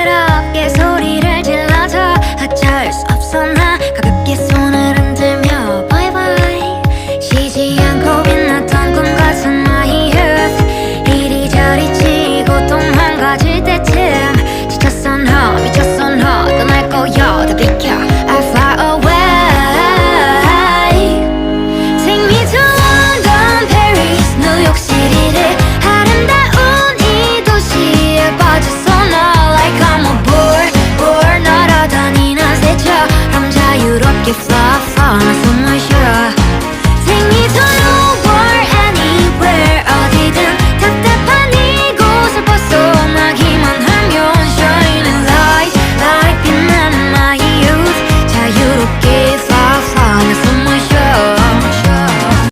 시끄럽게 소리를 질러서 어쩔 수 없어 나 가볍게 손을 흔들며. Bye bye. 쉬지 않고 빛났던 꿈 같은 나의 youth 이리저리 치고 또 망가질 때쯤. 지쳤어 너 미쳤어 너 떠날 거야. 다 비켜 I fly away. Take me to London, Paris, New York City it's not far from my